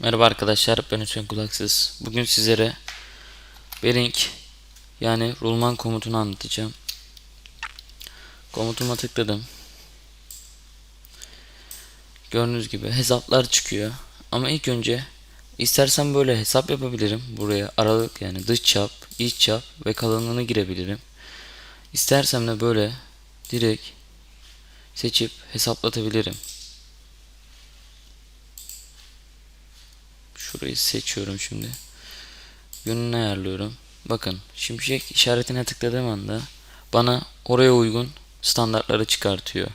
Merhaba arkadaşlar ben Hüseyin Kulaksız. Bugün sizlere Bering yani rulman komutunu anlatacağım. Komutuma tıkladım. Gördüğünüz gibi hesaplar çıkıyor. Ama ilk önce istersen böyle hesap yapabilirim. Buraya aralık yani dış çap, iç çap ve kalınlığını girebilirim. İstersem de böyle direkt seçip hesaplatabilirim. Şurayı seçiyorum şimdi. Yönünü ayarlıyorum. Bakın şimşek işaretine tıkladığım anda bana oraya uygun standartları çıkartıyor.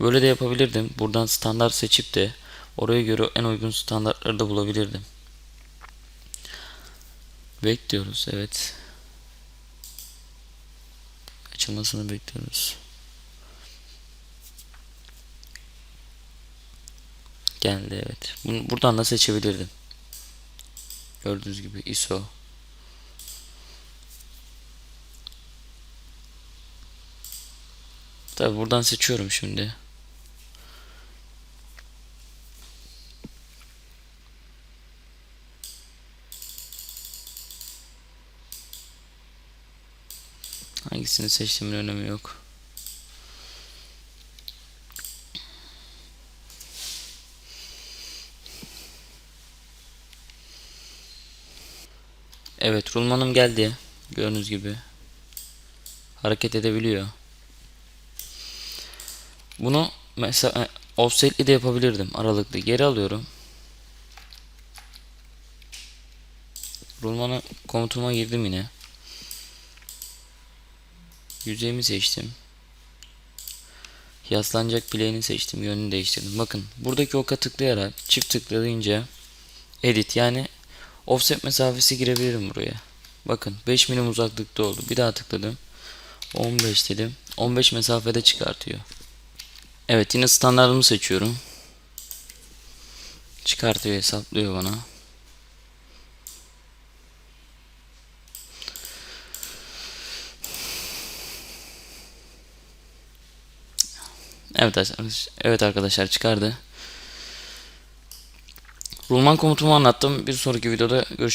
Böyle de yapabilirdim. Buradan standart seçip de oraya göre en uygun standartları da bulabilirdim. Bekliyoruz evet. Açılmasını bekliyoruz. Geldi evet. Bunu buradan da seçebilirdim. Gördüğünüz gibi ISO. Tabi buradan seçiyorum şimdi. Hangisini seçtiğimin önemi yok. Evet rulmanım geldi. Gördüğünüz gibi. Hareket edebiliyor. Bunu mesela offset'li de yapabilirdim. Aralıklı. Geri alıyorum. Rulmanı komutuma girdim yine. Yüzeyimi seçtim. Yaslanacak bileğini seçtim. Yönünü değiştirdim. Bakın buradaki oka tıklayarak çift tıklayınca edit yani offset mesafesi girebilirim buraya. Bakın 5 milim uzaklıkta oldu. Bir daha tıkladım. 15 dedim. 15 mesafede çıkartıyor. Evet yine standartımı seçiyorum. Çıkartıyor hesaplıyor bana. Evet evet arkadaşlar çıkardı. Rulman komutumu anlattım. Bir sonraki videoda görüşmek